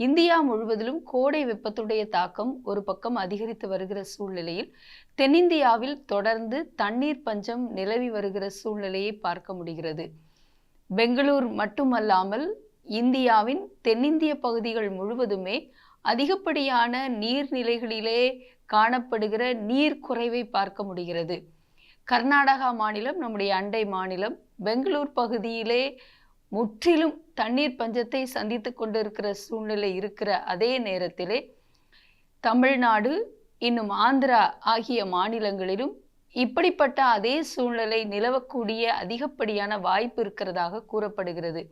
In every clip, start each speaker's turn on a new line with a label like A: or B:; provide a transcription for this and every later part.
A: India முழுவதிலும் கோடை வெப்பத்துடைய தாக்கம் ஒரு பக்கம் அதிகரித்து வருகிற சூழ்நிலையில் தென்னிந்தியாவில் தொடர்ந்து தண்ணீர் பஞ்சம் நிலவி வருகிற சூழ்நிலையை பார்க்க முடிகிறது. பெங்களூர் மட்டுமல்லாமல் இந்தியாவின் தென்னிந்திய பகுதிகள் முழுவதுமே அதிகப்படியான நீர்நிலைகளிலே காணப்படுகிற நீர் குறைவை பார்க்க முடிகிறது. கர்நாடகா மாநிலம் நம்முடைய அண்டை மாநிலம் பெங்களூர் பகுதியிலே முற்றிலும் தண்ணீர் பஞ்சத்தை சந்தித்து கொண்டிருக்கிற சூழ்நிலை இருக்கிற அதே நேரத்திலே தமிழ்நாடு இன்னும் ஆந்திரா ஆகிய மாநிலங்களிலும் இப்படிப்பட்ட அதே சூழ்நிலை நிலவக்கூடிய அதிகப்படியான வாய்ப்பு இருக்கிறதாக கூறப்படுகிறது.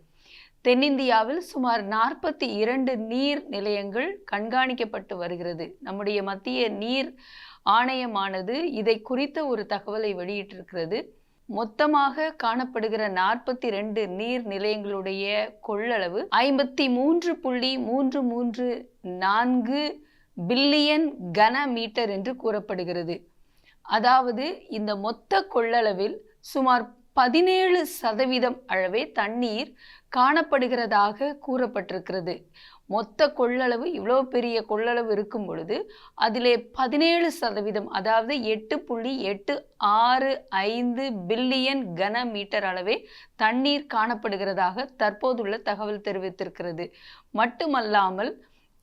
A: தென்னிந்தியாவில் சுமார் நாற்பத்தி இரண்டு நீர் நிலையங்கள் கண்காணிக்கப்பட்டு வருகிறது. நம்முடைய மத்திய நீர் ஆணையமானது இதை குறித்த ஒரு தகவலை வெளியிட்டிருக்கிறது. மொத்தமாக காணப்படுகிற நாற்பத்தி ரெண்டு நீர் நிலையங்களுடைய கொள்ளளவு ஐம்பத்தி மூன்று புள்ளி மூன்று மூன்று நான்கு பில்லியன் கன மீட்டர் என்று கூறப்படுகிறது. அதாவது இந்த மொத்த கொள்ளளவில் சுமார் பதினேழு சதவீதம் அளவே தண்ணீர் காணப்படுகிறதாக கூறப்பட்டிருக்கிறது. மொத்த கொள்ளளவு இவ்வளோ பெரிய கொள்ளளவு இருக்கும் பொழுது அதிலே பதினேழு சதவீதம் அதாவது எட்டு புள்ளி எட்டு ஆறு ஐந்து பில்லியன் கன மீட்டர் அளவே தண்ணீர் காணப்படுகிறதாக தற்போதுள்ள தகவல் தெரிவித்திருக்கிறது. மட்டுமல்லாமல்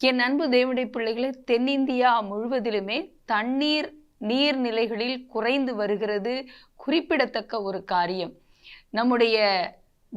A: என் அன்பு தேவனுடைய பிள்ளைகளை தென்னிந்தியா முழுவதிலுமே தண்ணீர் நீர்நிலைகளில் குறைந்து வருகிறது குறிப்பிடத்தக்க ஒரு காரியம். நம்முடைய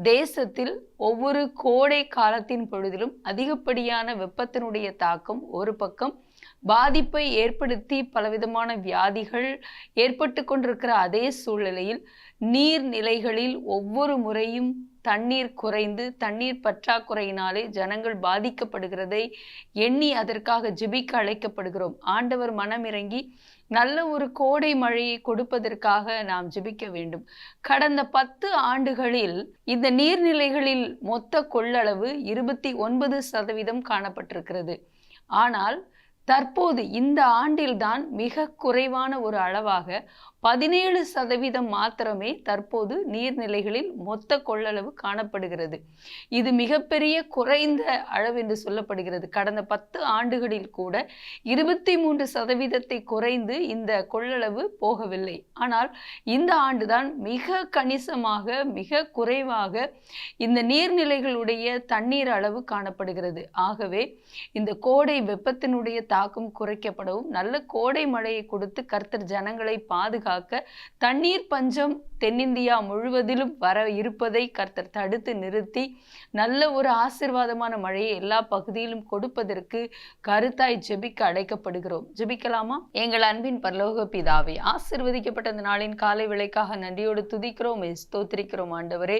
A: தேசத்தில் ஒவ்வொரு கோடை காலத்தின் பொழுதிலும் அதிகப்படியான வெப்பத்தினுடைய தாக்கம் ஒரு பக்கம் பாதிப்பை ஏற்படுத்தி பலவிதமான வியாதிகள் ஏற்பட்டு கொண்டிருக்கிற அதே சூழ்நிலையில் நீர்நிலைகளில் ஒவ்வொரு முறையும் தண்ணீர் குறைந்து தண்ணீர் பற்றாக்குறையினாலே ஜனங்கள் பாதிக்கப்படுகிறதை எண்ணி அதற்காக ஜெபிக்க அழைக்கப்படுகிறோம். ஆண்டவர் மனமிறங்கி நல்ல ஒரு கோடை மழையை கொடுப்பதற்காக நாம் ஜெபிக்க வேண்டும். கடந்த பத்து ஆண்டுகளில் இந்த நீர்நிலைகளில் மொத்த கொள்ளளவு இருபத்தி ஒன்பது சதவீதம் காணப்பட்டிருக்கிறது. ஆனால் தற்போது இந்த ஆண்டில்தான் மிக குறைவான ஒரு அளவாக பதினேழு சதவீதம் மாத்திரமே தற்போது நீர்நிலைகளில் மொத்த கொள்ளளவு காணப்படுகிறது. இது மிகப்பெரிய குறைந்த அளவு என்று சொல்லப்படுகிறது. கடந்த பத்து ஆண்டுகளில் கூட இருபத்தி மூன்று சதவீதத்தை குறைந்து இந்த கொள்ளளவு போகவில்லை. ஆனால் இந்த ஆண்டுதான் மிக கணிசமாக மிக குறைவாக இந்த நீர்நிலைகளுடைய தண்ணீர் அளவு காணப்படுகிறது. ஆகவே இந்த கோடை வெப்பத்தினுடைய தாக்கம் குறைக்கப்படவும் நல்ல கோடை மழையை கொடுத்து கர்த்தர் ஜனங்களை காக்க தண்ணீர் பஞ்சம் தென்னிந்தியா முழுவதிலும் வர இருப்பதை கர்த்தர் தடுத்து நிறுத்தி நல்ல ஒரு ஆசிர்வாதமான மழையை எல்லா பகுதியிலும் கொடுப்பதற்கு கருத்தாய் ஜெபிக்க அழைக்கப்படுகிறோம். ஜெபிக்கலாமா? எங்கள் அன்பின் பரலோக பிதாவை ஆசிர்வதிக்கப்பட்ட இந்த நாளின் காலை விளைக்காக நன்றியோடு துதிக்கிறோம் ஸ்தோத்திரிக்கிறோம் ஆண்டவரே.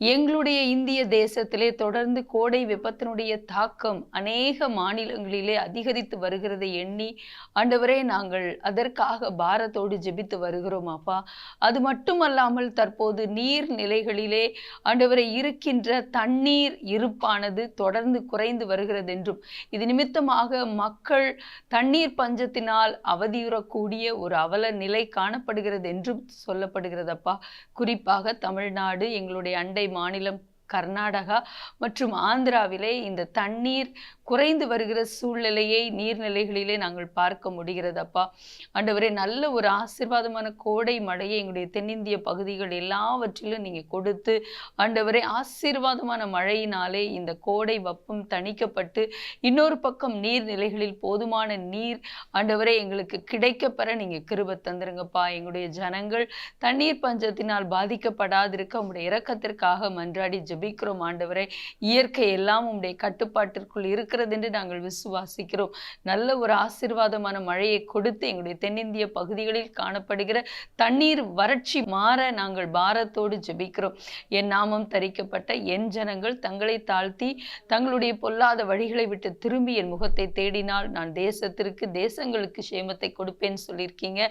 A: எங்களுடைய இந்திய தேசத்திலே தொடர்ந்து கோடை வெப்பத்தினுடைய தாக்கம் அநேக மாநிலங்களிலே அதிகரித்து வருகிறதை எண்ணி ஆண்டவரே நாங்கள் அதற்காக பாரத்தோடு ஜெபித்து வருகிறோம் அப்பா. அது மட்டுமல்லாமல் தற்போது நீர் நிலைகளிலே ஆண்டவரை இருக்கின்ற தண்ணீர் இருப்பானது தொடர்ந்து குறைந்து வருகிறது என்றும் இது நிமித்தமாக மக்கள் தண்ணீர் பஞ்சத்தினால் அவதியுறக்கூடிய ஒரு அவல நிலை காணப்படுகிறது என்றும் சொல்லப்படுகிறதப்பா குறிப்பாக தமிழ்நாடு எங்களுடைய அண்டை மாநிலம் கர்நாடகா மற்றும் ஆந்திராவிலே இந்த தண்ணீர் குறைந்து வருகிற சூழ்நிலையை நீர்நிலைகளிலே நாங்கள் பார்க்க முடிகிறதப்பா. ஆண்டவரே நல்ல ஒரு ஆசிர்வாதமான கோடை மழையை எங்களுடைய தென்னிந்திய பகுதிகள் எல்லாவற்றிலும் நீங்கள் கொடுத்து ஆண்டவரே ஆசீர்வாதமான மழையினாலே இந்த கோடை வெப்பம் தணிக்கப்பட்டு இன்னொரு பக்கம் நீர்நிலைகளில் போதுமான நீர் ஆண்டவரே எங்களுக்கு கிடைக்கப்பெற நீங்கள் கிருப தந்துருங்கப்பா. எங்களுடைய ஜனங்கள் தண்ணீர் பஞ்சத்தினால் பாதிக்கப்படாதிருக்க உங்களுடைய இறக்கத்திற்காக மன்றாடி ஜெபிக்கிறோம் ஆண்டவரே. இயற்கை எல்லாம் உம்முடைய கட்டுப்பாட்டிற்குள் இருக்கிறது என்று நாங்கள் விசுவாசிக்கிறோம். நல்ல ஒரு ஆசிர்வாதமான மழையை கொடுத்து எங்களுடைய தென்னிந்திய பகுதிகளில் காணப்படுகிற தண்ணீர் வறட்சி மாற நாங்கள் பாரத்தோடு ஜெபிக்கிறோம். என் நாமம் தரிக்கப்பட்ட என் ஜனங்கள் தங்களை தாழ்த்தி தங்களுடைய பொல்லாத வழிகளை விட்டு திரும்பி என் முகத்தை தேடினால் நான் தேசத்திற்கு தேசங்களுக்கு சேமத்தை கொடுப்பேன்னு சொல்லியிருக்கீங்க.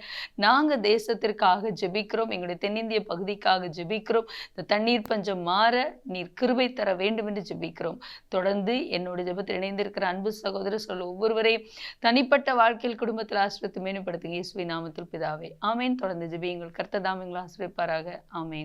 A: நாங்கள் தேசத்திற்காக ஜெபிக்கிறோம் எங்களுடைய தென்னிந்திய பகுதிக்காக ஜெபிக்கிறோம். இந்த தண்ணீர் பஞ்சம் மாற நீர் கிருபை தர வேண்டும் என்று ஜெபிக்கிறோம். தொடர்ந்து என்னோட ஜெபத்தில் இணைந்திருக்கிற அன்பு சகோதரர் சொல்ல ஒவ்வொருவரையும் தனிப்பட்ட வாழ்க்கையில் குடும்பத்தில் ஆசிரியத்தை மேம்படுத்துங்க இயேசுவை நாமத்தில் பிதாவே. ஆமேன். தொடர்ந்து ஜெபியுங்கள். கர்த்ததாமிங்களை ஆசிரியப்பாராக ஆமேன்.